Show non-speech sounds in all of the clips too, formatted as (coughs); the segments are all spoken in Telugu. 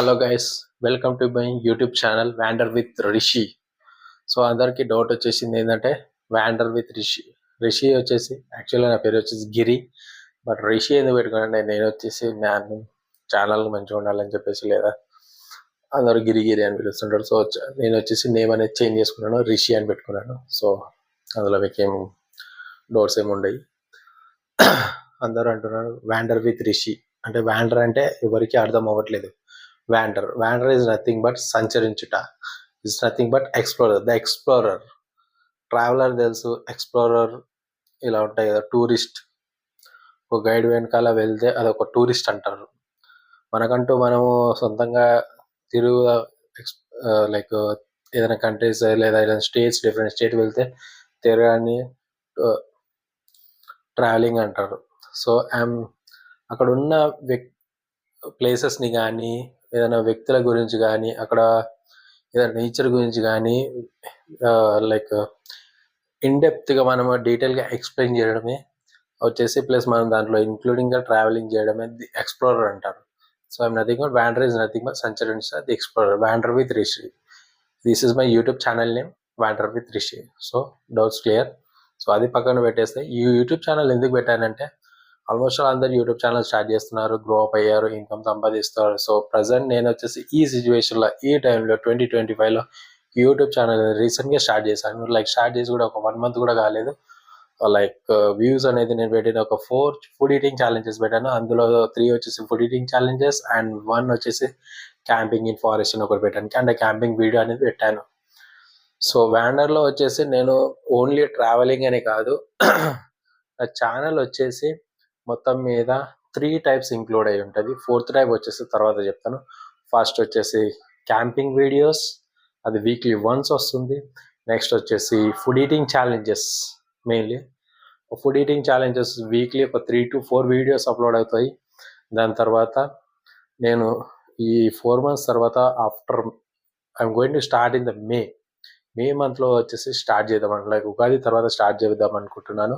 Hello guys welcome to my YouTube channel wander with Rishi so అందరికీ డౌట్ వచ్చేసింది ఏంటంటే వ్యాండర్ విత్ రిషి రిషి వచ్చేసి యాక్చువల్గా నా పేరు వచ్చేసి గిరి బట్ రిషి ఎందుకు పెట్టుకున్నాను నేను వచ్చేసి మ్యాన్ ఛానల్ మంచిగా ఉండాలని చెప్పేసి లేదా అందరూ గిరి గిరి అని పిలుస్తుంటారు. సో నేను వచ్చేసి నేమ్ అనేది చేంజ్ చేసుకున్నాను రిషి అని పెట్టుకున్నాను. సో అందులో మీకేం డౌట్స్ ఏమి ఉండవు (coughs) అందరూ అంటున్నారు వ్యాండర్ విత్ రిషి అంటే వ్యాండర్ అంటే ఎవరికి అర్థం అవ్వట్లేదు. Wander wander is nothing but సంచరించుట. Is nothing but explorer the explorer traveller తెలుసు. ఎక్స్ప్లోరర్ ఇలా ఉంటాయి కదా టూరిస్ట్ ఒక గైడ్ వెనకాల వెళ్తే అదొక టూరిస్ట్ అంటారు. మనకంటూ మనము సొంతంగా తిరుగు లైక్ ఏదైనా కంట్రీస్ లేదా ఏదైనా స్టేట్స్ డిఫరెంట్ స్టేట్ వెళ్తే తిరగాన్ని ట్రావెలింగ్ అంటారు. సో ఐఎమ్ అక్కడ ఉన్న వ్యక్ ప్లేసెస్ని కానీ ఏదైనా వ్యక్తుల గురించి కానీ అక్కడ ఏదైనా నేచర్ గురించి కానీ లైక్ ఇన్డెప్త్గా మనం డీటెయిల్గా ఎక్స్ప్లెయిన్ చేయడమే వచ్చేసి ప్లస్ మనం దాంట్లో ఇంక్లూడింగ్గా ట్రావెలింగ్ చేయడమే ది ఎక్స్ప్లోరర్ అంటారు. So I'm nothing but wander is nothing but సంచరన్స్ the explorer. Wander with Rishi. This is my YouTube channel name wander with Rishi. So doubts clear? So అది పక్కన పెట్టేస్తే ఈ యూట్యూబ్ ఛానల్ ఎందుకు పెట్టానంటే ఆల్మోస్ట్ అందరు యూట్యూబ్ ఛానల్ స్టార్ట్ చేస్తున్నారు గ్రో అప్ అయ్యారు ఇన్కమ్ సంపాదిస్తారు సో ప్రజెంట్ నేను వచ్చేసి ఈ సిచ్యువేషన్లో ఈ టైంలో ట్వంటీ ట్వంటీ ఫైవ్లో యూట్యూబ్ ఛానల్ రీసెంట్గా స్టార్ట్ చేశాను. లైక్ స్టార్ట్ చేసి కూడా ఒక వన్ మంత్ కూడా కాలేదు. లైక్ వ్యూస్ uh, అనేది నేను పెట్టిన ఒక ఫోర్ ఫుడ్ ఈటింగ్ ఛాలెంజెస్ పెట్టాను. అందులో త్రీ వచ్చేసి food eating challenges and one వచ్చేసి క్యాంపింగ్ ఇన్ ఫారెస్ట్ అని ఒకటి పెట్టాను. అంటే క్యాంపింగ్ వీడియో అనేది పెట్టాను. సో వ్యాండర్లో వచ్చేసి నేను ఓన్లీ ట్రావెలింగ్ అని కాదు. (clears throat) నా ఛానల్ వచ్చేసి మొత్తం మీద త్రీ టైప్స్ ఇంక్లూడ్ అయి ఉంటుంది. ఫోర్త్ టైప్ వచ్చేసి తర్వాత చెప్తాను. ఫస్ట్ వచ్చేసి క్యాంపింగ్ వీడియోస్ అది వీక్లీ వన్స్ వస్తుంది. నెక్స్ట్ వచ్చేసి food eating challenges mainly food eating challenges weekly ఒక three to four videos upload అవుతాయి. దాని తర్వాత నేను ఈ ఫోర్ మంత్స్ తర్వాత after I'm going to start in the May May మంత్లో వచ్చేసి స్టార్ట్ చేద్దాం లైక్ ఉగాది తర్వాత స్టార్ట్ చేద్దాం అనుకుంటున్నాను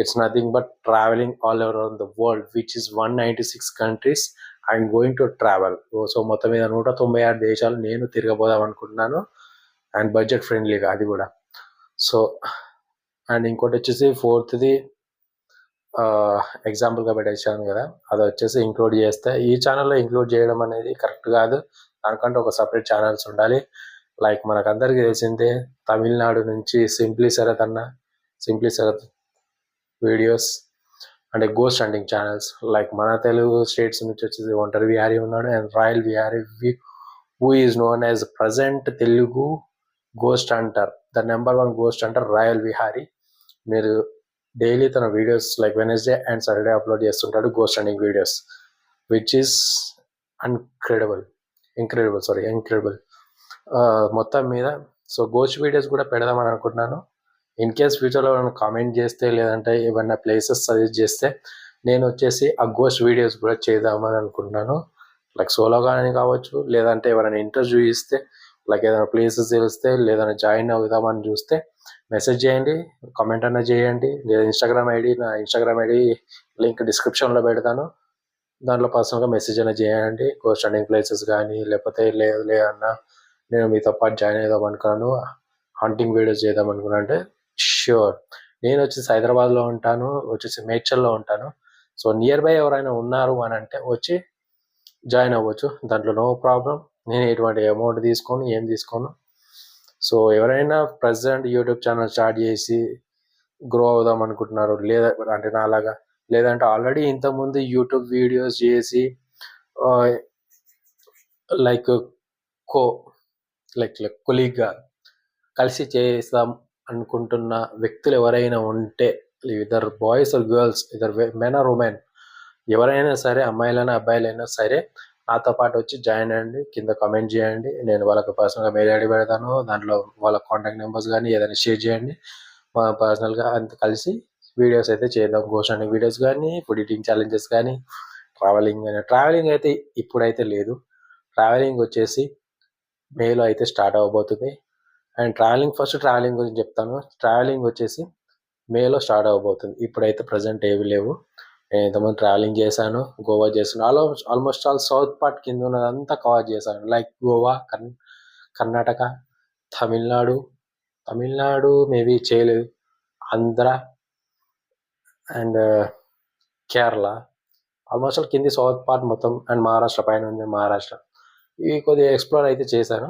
it's nothing but travelling all around the world which is one ninety six countries I'm going to travel so మొత్తం మీద నూట తొంభై ఆరు దేశాలు నేను తిరగబోదాం అనుకుంటున్నాను. అండ్ బడ్జెట్ ఫ్రెండ్లీగా అది కూడా. సో అండ్ ఇంకోటి వచ్చేసి ఫోర్త్ది ఎగ్జాంపుల్గా పెట్టేసాను కదా. అది వచ్చేసి ఇంక్లూడ్ చేస్తే ఈ ఛానల్లో ఇంక్లూడ్ చేయడం అనేది కరెక్ట్ కాదు. దానికంటే ఒక సపరేట్ ఛానల్స్ ఉండాలి. లైక్ మనకందరికీ తెలిసిందే తమిళనాడు నుంచి సింప్లీ శరత్ అన్న సింప్లీ శరత్ వీడియోస్ అంటే గోస్ట్ స్టాండింగ్ ఛానల్స్ లైక్ మన తెలుగు స్టేట్స్ నుంచి వచ్చేసి ఒంటరి విహారీ ఉన్నాడు and Royal Vihari who is known as present Telugu ghost hunter the number one ghost hunter Royal Vihari. మీరు డైలీ తన videos like Wednesday and Saturday upload చేస్తుంటాడు ghost hunting videos which is uncredible incredible sorry incredible మొత్తం మీద సో గోస్ట్ వీడియోస్ కూడా పెడదామని అనుకుంటున్నాను. ఇన్ కేస్ ఫ్యూచర్లో ఏమైనా కామెంట్ చేస్తే లేదంటే ఏమైనా ప్లేసెస్ సజెస్ట్ చేస్తే నేను వచ్చేసి ఆ గోస్ట్ వీడియోస్ కూడా చేద్దామని అనుకుంటున్నాను. లైక్ సోలోగానే కావచ్చు లేదంటే ఎవరైనా ఇంటర్వ్యూ ఇస్తే లైక్ ఏదైనా ప్లేసెస్ తెలిస్తే లేదైనా జాయిన్ అవుదామని చూస్తే మెసేజ్ చేయండి కామెంట్ అన్న చేయండి. లేదా ఇన్స్టాగ్రామ్ ఐడి నా ఇన్స్టాగ్రామ్ ఐడి లింక్ డిస్క్రిప్షన్లో పెడతాను. దాంట్లో పర్సనల్గా మెసేజ్ అయినా చేయండి గోస్ట్ రన్నింగ్ ప్లేసెస్ కానీ లేకపోతే లేదు లేదన్నా నేను మీతో పాటు జాయిన్ అవుదాం అనుకున్నాను. హంటింగ్ వీడియోస్ చేద్దాం అనుకున్నా అంటే ష్యూర్ నేను వచ్చేసి హైదరాబాద్లో ఉంటాను వచ్చేసి మేడ్చల్లో ఉంటాను. సో నియర్ బై ఎవరైనా ఉన్నారు అని అంటే వచ్చి జాయిన్ అవ్వచ్చు. దాంట్లో నో ప్రాబ్లం నేను ఎటువంటి అమౌంట్ తీసుకోను ఏం తీసుకోను. సో ఎవరైనా ప్రజెంట్ యూట్యూబ్ ఛానల్ స్టార్ట్ చేసి గ్రో అవుదాం అనుకుంటున్నారు లేదా అంటే నాలాగా లేదంటే ఆల్రెడీ ఇంతకుముందు యూట్యూబ్ వీడియోస్ చేసి లైక్ కో లైక్ లైక్ కొలీగ్గా కలిసి చేస్తాం అనుకుంటున్న వ్యక్తులు ఎవరైనా ఉంటే ఇద్దరు బాయ్స్ ఆర్ గర్ల్స్ ఇద్దరు మెన్ ఆర్ ఉమెన్ ఎవరైనా సరే అమ్మాయిలైనా అబ్బాయిలైనా సరే నాతో పాటు వచ్చి జాయిన్ అయ్యండి కింద కామెంట్ చేయండి. నేను వాళ్ళకి పర్సనల్గా మెయిల్ ఐడి పెడతాను. దాంట్లో వాళ్ళ కాంటాక్ట్ నెంబర్స్ కానీ ఏదైనా షేర్ చేయండి. మా పర్సనల్గా అంత కలిసి వీడియోస్ అయితే చేద్దాం. గోషాని వీడియోస్ కానీ ఫుడ్ ఈటింగ్ ఛాలెంజెస్ కానీ ట్రావెలింగ్ కానీ ట్రావెలింగ్ అయితే ఇప్పుడైతే లేదు. ట్రావెలింగ్ వచ్చేసి మేలో అయితే స్టార్ట్ అవ్వబోతుంది. అండ్ ట్రావెలింగ్ ఫస్ట్ ట్రావెలింగ్ గురించి చెప్తాను. ట్రావెలింగ్ వచ్చేసి మేలో స్టార్ట్ అవ్వబోతుంది. ఇప్పుడైతే ప్రజెంట్ ఏవి లేవు. నేను ఇంతమంది ట్రావెలింగ్ చేశాను గోవా చేశాను. All almost all south part కింద ఉన్నదంతా కవర్ చేశాను. లైక్ గోవా కర్ణ కర్ణాటక తమిళనాడు తమిళనాడు మేబీ చేయలేదు. Andhra and Kerala. Almost all కింది సౌత్ పార్ట్ మొత్తం అండ్ మహారాష్ట్ర పైన ఉంది మహారాష్ట్ర. ఇవి కొద్దిగా ఎక్స్ప్లోర్ అయితే చేశాను.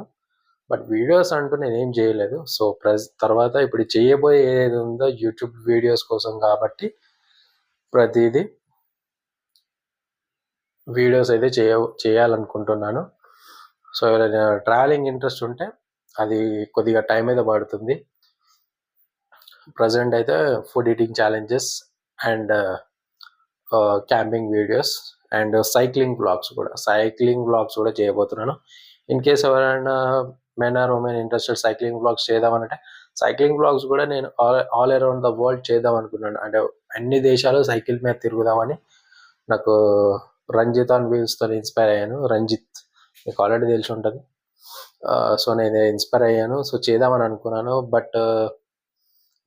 బట్ వీడియోస్ అంటూ నేనేం చేయలేదు. సో ప్రెస్ తర్వాత ఇప్పుడు చేయబోయే ఏది ఉందో యూట్యూబ్ వీడియోస్ కోసం కాబట్టి ప్రతిదీ వీడియోస్ అయితే చేయ చేయాలనుకుంటున్నాను. సో ఎవరైనా ట్రావెలింగ్ ఇంట్రెస్ట్ ఉంటే అది కొద్దిగా టైం అయితే పడుతుంది. ప్రజెంట్ అయితే food eating challenges and camping videos and cycling blogs కూడా. సైక్లింగ్ బ్లాగ్స్ కూడా చేయబోతున్నాను. ఇన్ కేస్ ఎవరైనా men or women interested cycling blogs చేద్దామనంటే cycling blogs కూడా నేను all all around the world చేద్దాం అనుకున్నాను అంటే అన్ని దేశాలు సైకిల్ మీద తిరుగుదామని నాకు రంజిత్ ఆన్ వీల్స్తో ఇన్స్పైర్ అయ్యాను. రంజిత్ మీకు ఆల్రెడీ తెలిసి ఉంటుంది. సో నేను ఇన్స్పైర్ అయ్యాను. సో చేద్దామని అనుకున్నాను. బట్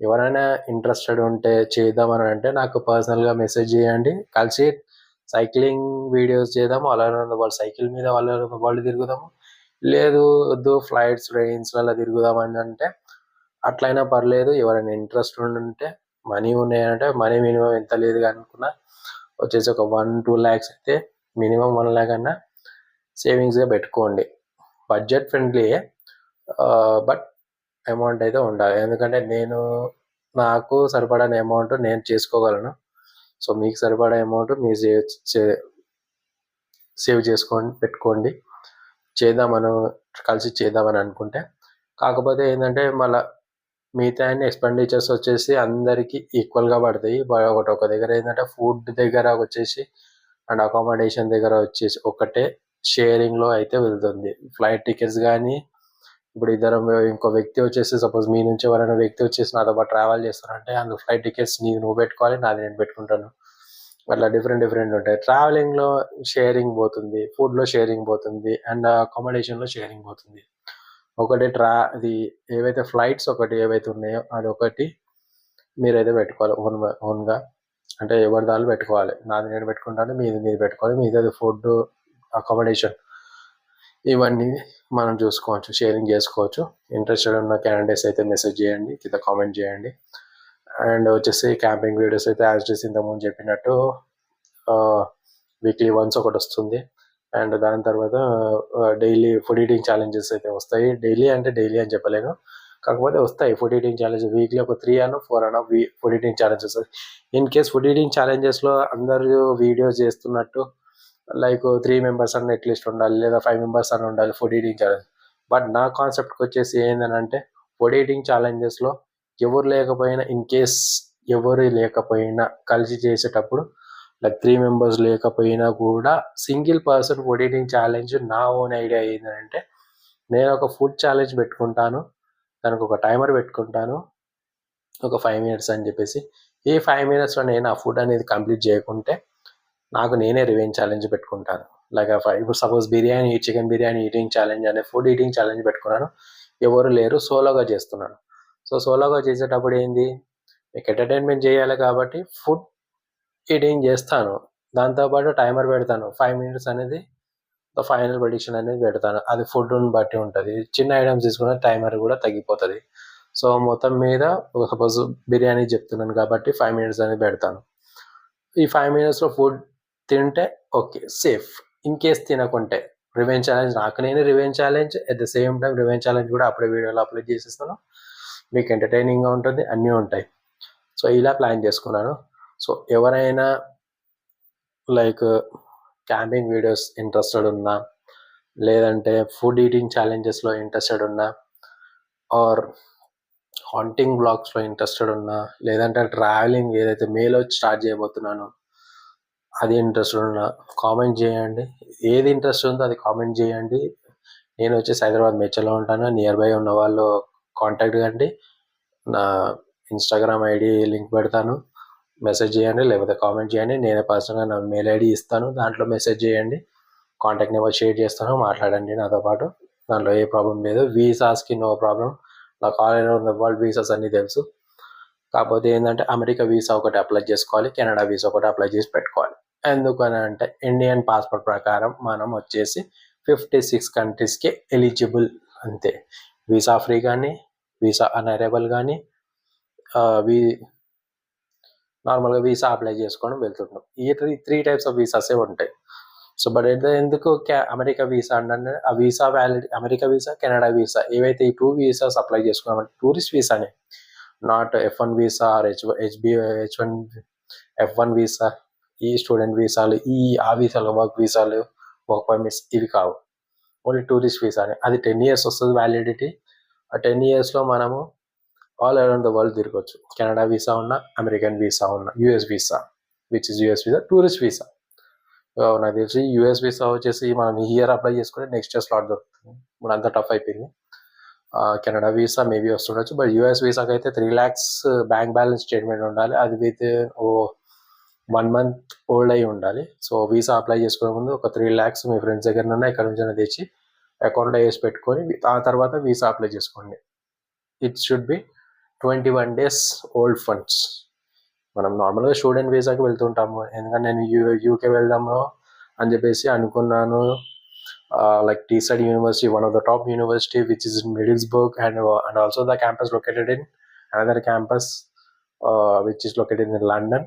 ఎవరైనా ఇంట్రెస్టెడ్ ఉంటే చేద్దామని అంటే నాకు పర్సనల్గా మెసేజ్ చేయండి. కలిసి సైక్లింగ్ వీడియోస్ చేద్దాము. అలా వాళ్ళు సైకిల్ మీద వాళ్ళ వాళ్ళు తిరుగుదాము. లేదు వద్దు ఫ్లైట్స్ ట్రైన్స్లలో తిరుగుదామని అంటే అట్లయినా పర్లేదు. ఎవరైనా ఇంట్రెస్ట్ ఉంటే మనీ ఉన్నాయంటే మనీ మినిమం ఎంత లేదు అనుకున్నా వచ్చేసి ఒక వన్ టూ ల్యాక్స్ అయితే మినిమం వన్ ల్యాక్ అన్నా సేవింగ్స్గా పెట్టుకోండి. బడ్జెట్ ఫ్రెండ్లీ బట్ అమౌంట్ అయితే ఉండాలి. ఎందుకంటే నేను నాకు సరిపడని అమౌంట్ నేను చేసుకోగలను. సో మీకు సరిపడే అమౌంట్ మీరు సేవ్ సేవ్ చేసుకోండి పెట్టుకోండి. చేద్దామని కలిసి చేద్దామని అనుకుంటే. కాకపోతే ఏంటంటే మళ్ళీ మిగతా అన్ని ఎక్స్పెండిచర్స్ వచ్చేసి అందరికీ ఈక్వల్గా పడతాయి. ఒకటి ఒక దగ్గర ఏంటంటే ఫుడ్ దగ్గర వచ్చేసి అండ్ అకామిడేషన్ దగ్గర వచ్చేసి ఒకటే షేరింగ్లో అయితే వెళ్తుంది. ఫ్లైట్ టికెట్స్ కానీ ఇప్పుడు ఇద్దరు ఇంకో వ్యక్తి వచ్చేసి సపోజ్ మీ నుంచి ఎవరైనా వ్యక్తి వచ్చేసి నాతో పాటు ట్రావెల్ చేస్తారంటే అందులో ఫ్లైట్ టికెట్స్ నీవు నువ్వు పెట్టుకోవాలి నాది నేను పెట్టుకుంటాను. అట్లా డిఫరెంట్ డిఫరెంట్ ఉంటాయి. ట్రావెలింగ్లో షేరింగ్ పోతుంది ఫుడ్లో షేరింగ్ పోతుంది అండ్ అకామిడేషన్లో షేరింగ్ పోతుంది. ఒకటి ట్రా అది ఏవైతే ఫ్లైట్స్ ఒకటి ఏవైతే ఉన్నాయో అది ఒకటి మీరైతే పెట్టుకోవాలి ఓన్ ఓన్గా అంటే ఎవరి దాళ్ళు పెట్టుకోవాలి. నాది నేను పెట్టుకుంటాను మీది మీది పెట్టుకోవాలి మీది ఫుడ్ అకామిడేషన్ ఇవన్నీ మనం చూసుకోవచ్చు షేరింగ్ చేసుకోవచ్చు. ఇంట్రెస్టెడ్ ఉన్న క్యాండిడేట్స్ అయితే మెసేజ్ చేయండి కింద కామెంట్ చేయండి. అండ్ వచ్చేసి క్యాంపింగ్ వీడియోస్ అయితే యాజ్ డీస్ ఇంతకుముందు చెప్పినట్టు వీక్లీ వన్స్ ఒకటి వస్తుంది. అండ్ దాని తర్వాత డైలీ ఫుడ్ ఈటింగ్ ఛాలెంజెస్ అయితే వస్తాయి. డైలీ అంటే డైలీ అని చెప్పలేను. కాకపోతే వస్తాయి. ఫుడ్ ఈటింగ్ ఛాలెంజ్ వీక్లీ ఒక త్రీ అన్న ఫోర్ అన్న food eating challenges in case food eating ఛాలెంజెస్లో అందరూ వీడియోస్ చేస్తున్నట్టు లైక్ త్రీ మెంబర్స్ అన్న అట్లీస్ట్ ఉండాలి లేదా ఫైవ్ మెంబర్స్ అన్న ఉండాలి ఫుడ్ ఈటింగ్ ఛాలెంజ్ బట్ నా కాన్సెప్ట్కి వచ్చేసి ఏంటంటే ఫుడ్ ఈటింగ్ ఛాలెంజెస్లో ఎవరు లేకపోయినా ఇన్ కేస్ ఎవరు లేకపోయినా కలిసి చేసేటప్పుడు లైక్ త్రీ మెంబర్స్ లేకపోయినా కూడా సింగిల్ పర్సన్ ఒడిటింగ్ ఛాలెంజ్ నా ఓన్ ఐడియా ఏంటంటే నేను ఒక ఫుడ్ ఛాలెంజ్ పెట్టుకుంటాను దానికి ఒక టైమర్ పెట్టుకుంటాను ఒక ఫైవ్ మినిట్స్ అని చెప్పేసి ఈ ఫైవ్ మినిట్స్లో నేను ఆ ఫుడ్ అనేది కంప్లీట్ చేయకుంటే నాకు నేనే రివెంజ్ ఛాలెంజ్ పెట్టుకుంటాను. లైక్ ఇప్పుడు suppose biryani chicken biryani eating challenge అనే ఫుడ్ ఈటింగ్ ఛాలెంజ్ పెట్టుకున్నాను ఎవరు లేరు సోలోగా చేస్తున్నాను. సో సోలోగా చేసేటప్పుడు ఏంది? మీకు ఎంటర్టైన్మెంట్ చేయాలి కాబట్టి ఫుడ్ ఈటింగ్ చేస్తాను. దాంతోపాటు టైమర్ పెడతాను. ఫైవ్ మినిట్స్ అనేది ఫైనల్ ప్రొడిక్షన్ అనేది పెడతాను. అది ఫుడ్ని బట్టి ఉంటుంది. చిన్న ఐటమ్స్ తీసుకున్న టైమర్ కూడా తగ్గిపోతుంది. సో మొత్తం మీద సపోజ్ బిర్యానీ చెప్తున్నాను కాబట్టి ఫైవ్ మినిట్స్ అనేది పెడతాను. ఈ ఫైవ్ మినిట్స్లో ఫుడ్ తింటే ఓకే సేఫ్. ఇన్ కేస్ తినకుంటే రివెంజ్ ఛాలెంజ్ నాకు నేను revenge challenge at the same time revenge challenge కూడా అప్పుడే వీడియోలో అప్లోడ్ చేసేస్తాను. మీకు ఎంటర్టైనింగ్గా ఉంటుంది అన్నీ ఉంటాయి. సో ఇలా ప్లాన్ చేసుకున్నాను. సో ఎవరైనా లైక్ క్యాంపింగ్ వీడియోస్ ఇంట్రెస్టెడ్ ఉన్నా లేదంటే ఫుడ్ ఈటింగ్ ఛాలెంజెస్లో ఇంట్రెస్టెడ్ ఉన్నా ఆర్ హాంటింగ్ బ్లాగ్స్లో ఇంట్రెస్టెడ్ ఉన్నా లేదంటే ట్రావెలింగ్ ఏదైతే మేలో స్టార్ట్ చేయబోతున్నానో అది ఇంట్రెస్ట్ ఉన్నా కామెంట్ చేయండి. ఏది ఇంట్రెస్ట్ ఉందో అది కామెంట్ చేయండి. నేను వచ్చేసి హైదరాబాద్ మేచర్లో ఉంటాను. నియర్ బై ఉన్న వాళ్ళు కాంటాక్ట్ కండి నా ఇన్స్టాగ్రామ్ ఐడి లింక్ పెడతాను. మెసేజ్ చేయండి లేకపోతే కామెంట్ చేయండి. నేనే పర్సనల్గా నా మెయిల్ ఐడి ఇస్తాను. దాంట్లో మెసేజ్ చేయండి. కాంటాక్ట్ నెంబర్ షేర్ చేస్తాను. మాట్లాడండి నాతో పాటు. దాంట్లో ఏ ప్రాబ్లం లేదు. వీసాస్కి నో ప్రాబ్లం. నాకు ఆల్ ఉన్న వరల్డ్ వీసాస్ అన్నీ తెలుసు. కాకపోతే ఏంటంటే అమెరికా వీసా ఒకటి అప్లై చేసుకోవాలి. కెనడా వీసా ఒకటి అప్లై చేసి పెట్టుకోవాలి. ఎందుకని అంటే ఇండియన్ పాస్పోర్ట్ ప్రకారం మనం వచ్చేసి ఫిఫ్టీ సిక్స్ కంట్రీస్కి ఎలిజిబుల్ అంతే. వీసా ఫ్రీ కానీ వీసా అన్అరైవల్ కానీ వీ నార్మల్గా వీసా అప్లై చేసుకోవడం వెళ్తుంటాం. ఈ త్రీ టైప్స్ ఆఫ్ వీసాసే ఉంటాయి. సో బట్ అయితే ఎందుకు అమెరికా వీసా అంటే ఆ visa valid America visa Canada visa ఏవైతే ఈ టూ వీసాస్ అప్లై చేసుకున్నామంటే tourist వీసానే. Not F one visa or H HB H one F one visa ఈ స్టూడెంట్ వీసాలు ఈ ఆ వీసాలు వర్క్ వీసాలు వర్క్ పర్మిట్స్ ఇవి కావు. ఓన్లీ టూరిస్ట్ వీసానే. అది టెన్ ఇయర్స్ వస్తుంది వ్యాలిడిటీ. ఆ టెన్ ఇయర్స్లో మనము ఆల్ అరౌండ్ ద వరల్డ్ తిరగచ్చు. కెనడా వీసా ఉన్న అమెరికన్ వీసా ఉన్న US visa which is US visa tourist visa నాకు తెలిసి యుఎస్ వీసా వచ్చేసి మనం ఈ ఇయర్ అప్లై చేసుకుంటే నెక్స్ట్ ఇయర్ స్లాట్ దొరుకుతుంది. ఇప్పుడు అంత టఫ్ అయిపోయింది. కెనడా వీసా మేబీ వస్తుండొచ్చు బట్ యూఎస్ వీసాకి అయితే three lakhs bank balance statement ఉండాలి. అది విత్ ఓ వన్ మంత్ ఓల్డ్ అయి ఉండాలి. సో వీసా అప్లై చేసుకునే ముందు ఒక త్రీ ల్యాక్స్ మీ ఫ్రెండ్స్ దగ్గర నుండి ఇక్కడ నుంచి తెచ్చి అకౌంట్ వేసి పెట్టుకొని ఆ తర్వాత వీసా అప్లై చేసుకోండి. It should be twenty one days old funds మనం నార్మల్గా స్టూడెంట్ వీసాకి వెళ్తుంటాము. ఎందుకంటే నేను యూ యూకే వెళ్దాము అని చెప్పేసి అనుకున్నాను. Like Teesside university one of the top university which is Middlesbrough and and also the campus located in another campus which is located in London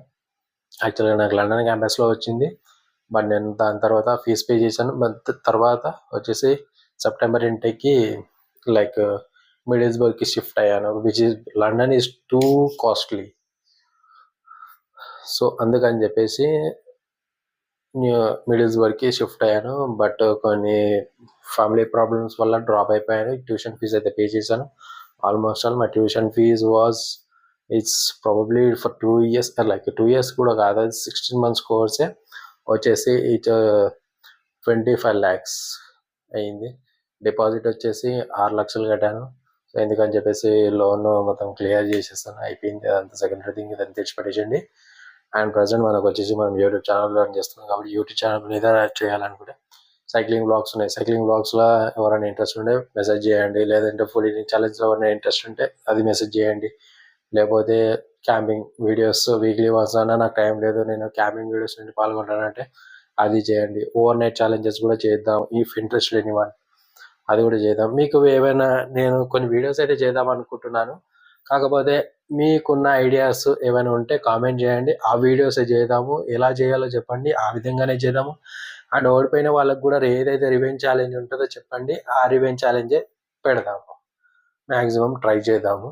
యాక్చువల్గా నాకు లండన్ క్యాంపస్లో వచ్చింది. బట్ నేను దాని తర్వాత ఫీజ్ పే చేశాను. బట్ తర్వాత వచ్చేసి సెప్టెంబర్ ఇంటికి లైక్ మిడిల్స్బర్గ్కి షిఫ్ట్ అయ్యాను which is London is too costly so అందుకని చెప్పేసి మిడిల్స్ వరకు షిఫ్ట్ అయ్యాను బట్ కొన్ని ఫ్యామిలీ ప్రాబ్లమ్స్ వల్ల డ్రాప్ అయిపోయాను ట్యూషన్ ఫీజ్ అయితే పే చేశాను. Almost all my tuition fees was it's probably for two years like two years కూడా కాదు అది సిక్స్టీన్ మంత్స్ కోర్సే వచ్చేసి ఇట్ ట్వంటీ ఫైవ్ ల్యాక్స్ అయింది. డిపాజిట్ వచ్చేసి ఆరు లక్షలు కట్టాను. సో ఎందుకని చెప్పేసి లోన్ మొత్తం క్లియర్ చేసేస్తాను. అయిపోయింది. అదంతా సెకండరీ థింగ్ ఇదంతా తెచ్చిపెట్టేసండి అండ్ ప్రజెంట్ మనకు వచ్చేసి మనం యూట్యూబ్ ఛానల్ రన్ చేస్తున్నాం కాబట్టి యూట్యూబ్ ఛానల్ మీద చేయాలనుకుంటే సైక్లింగ్ బ్లాగ్స్ ఉన్నాయి. సైక్లింగ్ బ్లాగ్స్లో ఎవరైనా ఇంట్రెస్ట్ ఉంటే మెసేజ్ చేయండి. లేదంటే ఫుల్ ఈటింగ్ ఛాలెంజ్లో ఎవరైనా ఇంట్రెస్ట్ ఉంటే అది మెసేజ్ చేయండి. లేకపోతే క్యాంపింగ్ వీడియోస్ వీక్లీ వన్స్ అన్నా నాకు టైం లేదు. నేను క్యాంపింగ్ వీడియోస్ నుండి పాల్గొంటానంటే అది చేయండి. ఓవర్ నైట్ ఛాలెంజెస్ కూడా చేద్దాం. ఇఫ్ ఇంట్రెస్ట్ లేని వన్ అది కూడా చేద్దాం. మీకు ఏమైనా నేను కొన్ని వీడియోస్ అయితే చేద్దాం అనుకుంటున్నాను. కాకపోతే మీకున్న ఐడియాస్ ఏమైనా ఉంటే కామెంట్ చేయండి. ఆ వీడియోస్ చేద్దాము ఎలా చేయాలో చెప్పండి. ఆ విధంగానే చేద్దాము. అండ్ ఓడిపోయిన వాళ్ళకి కూడా ఏదైతే రివెంజ్ ఛాలెంజ్ ఉంటుందో చెప్పండి. ఆ రివెంజ్ ఛాలెంజే పెడదాము. మ్యాక్సిమం ట్రై చేద్దాము.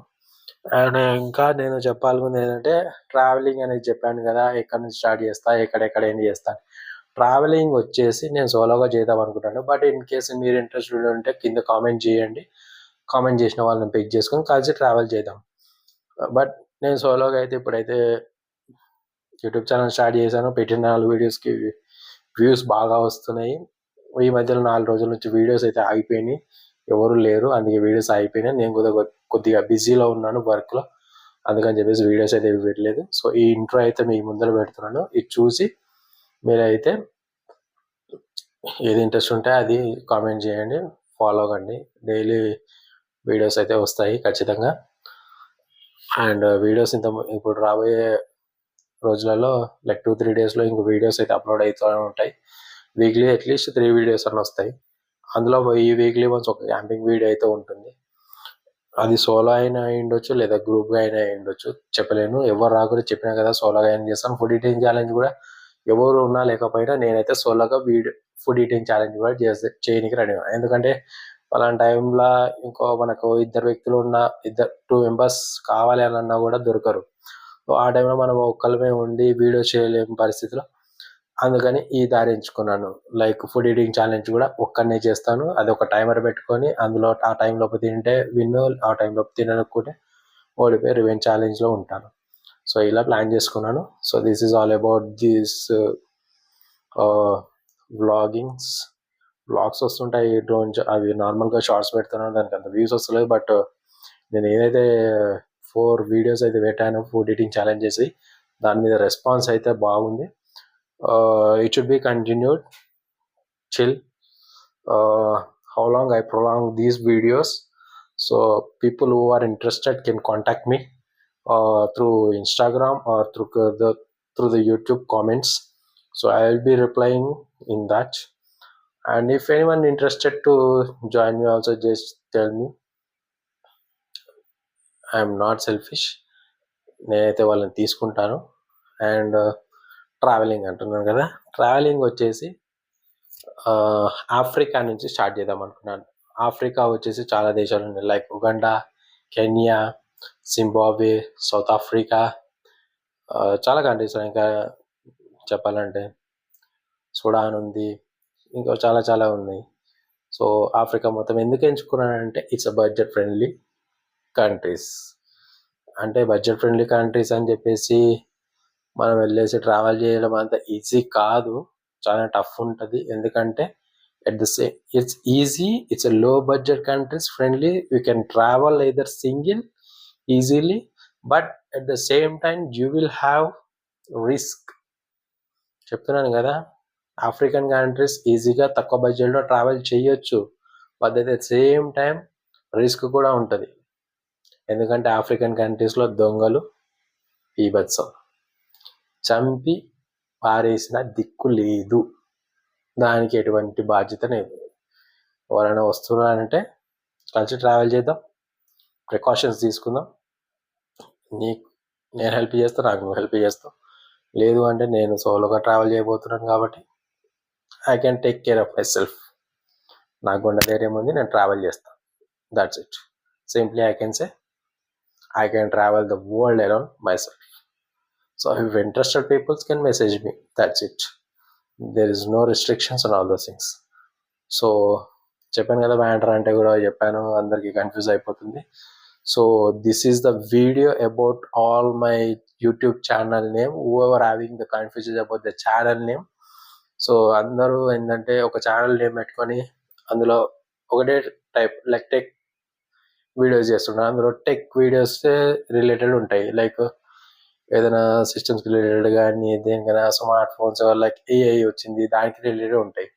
అండ్ ఇంకా నేను చెప్పాలనుకుంది ఏంటంటే ట్రావెలింగ్ అనేది చెప్పాను కదా ఎక్కడ నుంచి స్టార్ట్ చేస్తా ఎక్కడెక్కడ ఏం చేస్తాను ట్రావెలింగ్ వచ్చేసి నేను సోలోగా చేద్దాం అనుకుంటాను. బట్ ఇన్ కేసు మీరు ఇంట్రెస్ట్ ఉంటే కింద కామెంట్ చేయండి. కామెంట్ చేసిన వాళ్ళని పిక్ చేసుకొని కలిసి ట్రావెల్ చేద్దాం. బట్ నేను సోలోగా అయితే ఇప్పుడైతే యూట్యూబ్ ఛానల్ స్టార్ట్ చేశాను. పెట్టిన నాలుగు వీడియోస్కి వ్యూస్ బాగా వస్తున్నాయి. ఈ మధ్యలో నాలుగు రోజుల నుంచి వీడియోస్ అయితే ఆగిపోయినాయి. ఎవరు లేరు. అందుకే వీడియోస్ ఆగిపోయినాయి. నేను కొద్దిగా కొద్దిగా బిజీలో ఉన్నాను వర్క్లో. అందుకని చెప్పేసి వీడియోస్ అయితే పెట్టలేదు. సో ఈ ఇంట్రో అయితే మీ ముందర పెడుతున్నాను. ఇది చూసి మీరైతే ఏది ఇంట్రెస్ట్ ఉంటే అది కామెంట్ చేయండి ఫాలో కండి. డైలీ వీడియోస్ అయితే వస్తాయి ఖచ్చితంగా. అండ్ వీడియోస్ ఇంత ఇప్పుడు రాబోయే రోజులలో లైక్ టూ త్రీ డేస్లో ఇంకో వీడియోస్ అయితే అప్లోడ్ అవుతూనే ఉంటాయి. వీక్లీ అట్లీస్ట్ త్రీ వీడియోస్ అని వస్తాయి. అందులో ఈ వీక్లీ వన్స్ ఒక క్యాంపింగ్ వీడియో అయితే ఉంటుంది. అది సోలో అయినా ఉండొచ్చు లేదా గ్రూప్గా అయినా ఉండొచ్చు చెప్పలేను. ఎవరు రాకుండా చెప్పినా కదా సోలోగా అయినా చేస్తాను ఫుడ్ ఈటింగ్ ఛాలెంజ్ కూడా ఎవరు ఉన్నా లేకపోయినా నేనైతే సోలోగా వీడియో ఫుడ్ ఈటింగ్ ఛాలెంజ్ కూడా చేస్తే చేయడానికి రెడీ ఎందుకంటే అలాంటి టైంలో ఇంకో మనకు ఇద్దరు వ్యక్తులు ఉన్న ఇద్దరు టూ మెంబర్స్ కావాలి అని అన్నా కూడా దొరకరు. సో ఆ టైంలో మనం ఒక్కళ్ళమే ఉండి వీడియో చేయలేని పరిస్థితిలో అందుకని ఈ దారి ఎంచుకున్నాను. లైక్ ఫుడ్ ఈటింగ్ ఛాలెంజ్ కూడా ఒక్కనే చేస్తాను. అది ఒక టైమర్ పెట్టుకొని అందులో ఆ టైంలోపు తింటే విన్ ఆ టైంలోపు తిననుకుంటే ఓడిపోయి రివెంజ్ ఛాలెంజ్లో ఉంటాను. సో ఇలా ప్లాన్ చేసుకున్నాను. So this is all about this vloggings blogs వస్తుంటాయి డ్రోన్ అవి నార్మల్గా షార్ట్స్ పెడుతున్నాను దానికి అంత వ్యూస్ వస్తలేదు బట్ uh, నేను ఏదైతే uh, ఫోర్ వీడియోస్ అయితే పెట్టాను ఫుడ్ ఎడిటింగ్ ఛాలెంజ్ చేసి దాని మీద రెస్పాన్స్ అయితే బాగుంది. It should be continued chill how long I prolong these videos so people who are interested can contact me through Instagram or through the through the YouTube comments. So I will be replying in that. And if anyone interested to join me, also just tell me. I'm not selfish నేనైతే వాళ్ళని తీసుకుంటాను అండ్ ట్రావెలింగ్ అంటున్నాను కదా ట్రావెలింగ్ వచ్చేసి ఆఫ్రికా నుంచి స్టార్ట్ చేద్దాం అనుకున్నాను ఆఫ్రికా వచ్చేసి చాలా దేశాలు ఉన్నాయి like Uganda Kenya Zimbabwe South Africa చాలా కంట్రీస్ ఇంకా చెప్పాలంటే సుడాన్ ఉంది. ఇంకా చాలా చాలా ఉన్నాయి. సో ఆఫ్రికా మొత్తం ఎందుకు ఎంచుకున్నానంటే it's a budget friendly countries అంటే బడ్జెట్ ఫ్రెండ్లీ కంట్రీస్ అని చెప్పేసి మనం వెళ్ళేసి ట్రావెల్ చేయడం అంత ఈజీ కాదు. చాలా టఫ్ ఉంటుంది. ఎందుకంటే at the same it's easy it's a low budget countries friendly you can travel either single easily but at the same time you will have risk చెప్తున్నాను కదా ఆఫ్రికన్ కంట్రీస్ ఈజీగా తక్కువ బడ్జెట్లో ట్రావెల్ చేయొచ్చు but at the same time risk కూడా ఉంటుంది. ఎందుకంటే ఆఫ్రికన్ కంట్రీస్లో దొంగలు బీభత్సం. చంపి పారేసిన దిక్కు లేదు. దానికి ఎటువంటి బాధ్యత లేదు. ఎవరైనా వస్తున్నారంటే కలిసి ట్రావెల్ చేద్దాం. ప్రికాషన్స్ తీసుకుందాం. నీకు నేను హెల్ప్ చేస్తాను నాకు నువ్వు హెల్ప్ చేస్తావు. లేదు అంటే నేను సోలోగా ట్రావెల్ చేయబోతున్నాను కాబట్టి I can take care of myself నాకు గుండె ధైర్యం ఉంది నేను ట్రావెల్ చేస్తాను that's it simply I can say I travel the world around myself so if interested peoples can message me That's it there is no restrictions on all those things so చెప్పాను కదా బ్యాంటర్ అంటే కూడా చెప్పాను అందరికీ కన్ఫ్యూజ్ అయిపోతుంది. So this is the video about all my YouTube channel name over having the confusion about the channel name so అందరూ ఏంటంటే ఒక ఛానల్ నేమ్ పెట్టుకొని అందులో ఒకటే టైప్ లైక్ టెక్ వీడియోస్ చేస్తుంటారు. అందులో టెక్ వీడియోస్ రిలేటెడ్ ఉంటాయి. లైక్ ఏదైనా సిస్టమ్స్కి రిలేటెడ్ కానీ దేనికైనా స్మార్ట్ ఫోన్స్ లైక్ ఏఐ వచ్చింది దానికి రిలేటెడ్ ఉంటాయి.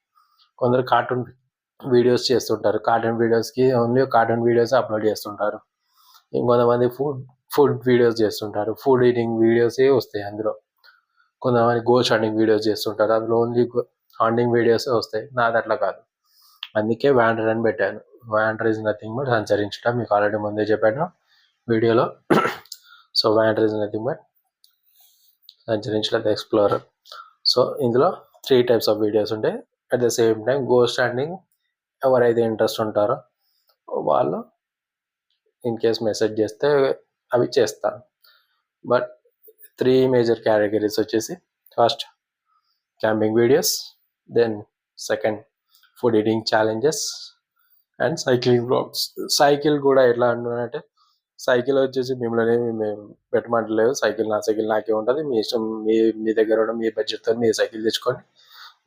కొందరు కార్టూన్ వీడియోస్ చేస్తుంటారు. కార్టూన్ వీడియోస్కి ఓన్లీ కార్టూన్ వీడియోస్ అప్లోడ్ చేస్తుంటారు. ఇంకొంతమంది ఫుడ్ ఫుడ్ వీడియోస్ చేస్తుంటారు. ఫుడ్ ఈటింగ్ వీడియోసే వస్తాయి అందులో. కొంతమంది గోల్డ్ హండింగ్ వీడియోస్ చేస్తుంటారు. అందులో ఓన్లీ హండింగ్ వీడియోసే వస్తాయి. నాది అట్లా కాదు. అందుకే వ్యాండర్ అని పెట్టాను. వ్యాండర్ ఇస్ నథింగ్ బట్ సంచరించడం. మీకు ఆల్రెడీ ముందే చెప్పాను వీడియోలో. So wander is nothing but సంచరించడం ఎక్స్ప్లోరర్ సో ఇందులో త్రీ టైప్స్ ఆఫ్ వీడియోస్ ఉంటాయి. At the same time go standing ఎవరైతే ఇంట్రెస్ట్ ఉంటారో వాళ్ళు ఇన్ కేస్ మెసేజ్ చేస్తే అవి చేస్తాను బట్ త్రీ మేజర్ కేటగిరీస్ వచ్చేసి first camping videos then second food eating challenges and cycling blogs cycle కూడా ఎట్లా అంటున్నానంటే సైకిల్ వచ్చేసి మిమ్మల్ని మేము పెట్టమంటలేదు. సైకిల్ నా సైకిల్ నాకే ఉంటుంది. మీ ఇష్టం మీ మీ దగ్గర ఉన్న మీ బడ్జెట్తో మీ సైకిల్ తెచ్చుకొని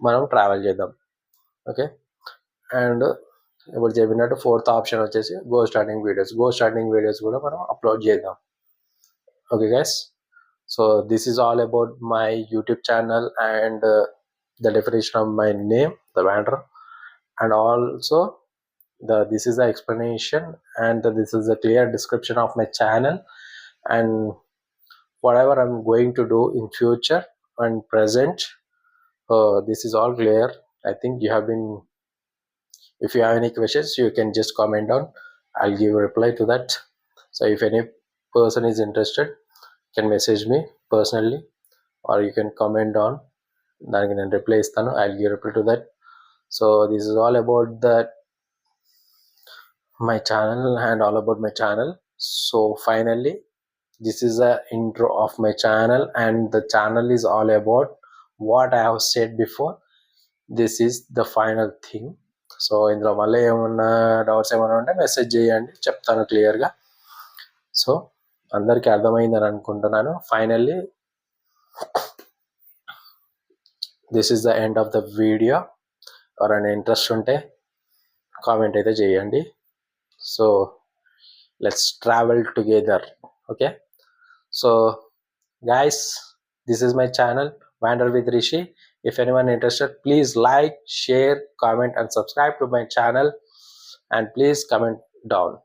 మనం ట్రావెల్ చేద్దాం. ఓకే అండ్ ఇప్పుడు చెప్పినట్టు ఫోర్త్ ఆప్షన్ వచ్చేసి go starting videos go starting videos కూడా మనం అప్లోడ్ చేద్దాం okay guys so this is all about my YouTube channel and the definition of my name the wander and also the this is the explanation and this is a clear description of my channel and whatever i'm going to do in future and present uh, this is all clear i think you have been if you have any questions you can just comment down i'll give a reply to that so if any person is interested can message me personally or you can comment on దానికి నేను రిప్లై ఇస్తాను I give reply to that so this is all about that my channel and all about my channel so finally this is the intro of my channel and the channel is all about what i have said before this is the final thing so ఇందులో మళ్ళీ ఏమన్నా డౌట్స్ ఏమైనా ఉంటే మెసేజ్ చేయండి చెప్తాను క్లియర్గా సో అందరికీ అర్థమైందని అనుకుంటున్నాను. Finally this is the end of the video ఎవరైనా ఇంట్రెస్ట్ ఉంటే కామెంట్ అయితే చేయండి. So let's travel together okay so guys this is my channel wander with Rishi if anyone interested please like share comment and subscribe to my channel. And please comment down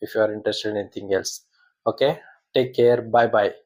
if you are interested in anything else. Okay? Take care. Bye bye